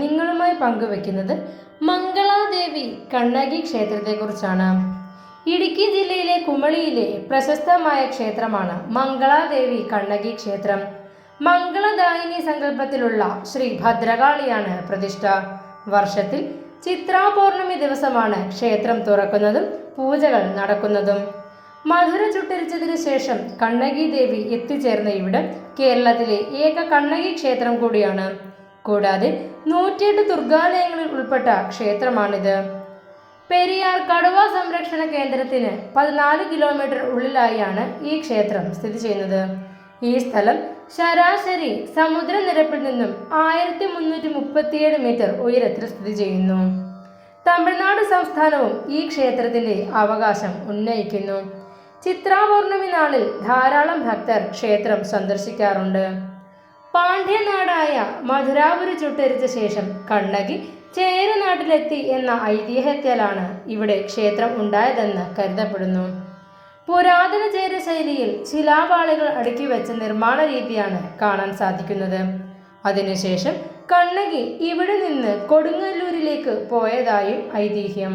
നിങ്ങളുമായി പങ്കുവെക്കുന്നത് മംഗളാദേവി കണ്ണകി ക്ഷേത്രത്തെക്കുറിച്ചാണ്. ഇടുക്കി ജില്ലയിലെ കുമളിയിലെ പ്രശസ്തമായ ക്ഷേത്രമാണ് മംഗളാദേവി കണ്ണകി ക്ഷേത്രം. മംഗളദായിനി സങ്കല്പത്തിലുള്ള ശ്രീ ഭദ്രകാളിയാണ് പ്രതിഷ്ഠ. വർഷത്തിൽ ചിത്രാ പൗർണമി ദിവസമാണ് ക്ഷേത്രം തുറക്കുന്നതും പൂജകൾ നടക്കുന്നതും. മധുര ചുട്ടരിച്ചതിനു ശേഷം കണ്ണകി ദേവി എത്തിച്ചേർന്ന ഇവിടം കേരളത്തിലെ ഏക കണ്ണകി ക്ഷേത്രം കൂടിയാണ്. കൂടാതെ നൂറ്റിയെട്ട് ദുർഗാലയങ്ങളിൽ ഉൾപ്പെട്ട ക്ഷേത്രമാണിത്. പെരിയാർ കടുവ സംരക്ഷണ കേന്ദ്രത്തിന് പതിനാല് കിലോമീറ്റർ ഉള്ളിലായാണ് ഈ ക്ഷേത്രം സ്ഥിതി ചെയ്യുന്നത്. ഈ സ്ഥലം ശരാശരി സമുദ്രനിരപ്പിൽ നിന്നും ആയിരത്തി മുന്നൂറ്റി മുപ്പത്തിയേഴ് മീറ്റർ ഉയരത്തിൽ സ്ഥിതി ചെയ്യുന്നു. തമിഴ്നാട് സംസ്ഥാനവും ഈ ക്ഷേത്രത്തിന്റെ അവകാശം ഉന്നയിക്കുന്നു. ചിത്രാപൗർണമി നാളിൽ ധാരാളം ഭക്തർ ക്ഷേത്രം സന്ദർശിക്കാറുണ്ട്. പാണ്ഡ്യനാടായ മധുരാപുരി ചുട്ടരിച്ച ശേഷം കണ്ണകി ചേരനാട്ടിലെത്തി എന്ന ഐതിഹ്യത്തിലാണ് ഇവിടെ ക്ഷേത്രം ഉണ്ടായതെന്ന് കരുതപ്പെടുന്നു. പുരാതന ചേര ശൈലിയിൽ ശിലാപാളികൾ അടുക്കി വെച്ച നിർമ്മാണ രീതിയാണ് കാണാൻ സാധിക്കുന്നത്. അതിനുശേഷം കണ്ണകി ഇവിടെ നിന്ന് കൊടുങ്ങല്ലൂരിലേക്ക് പോയതായും ഐതിഹ്യം.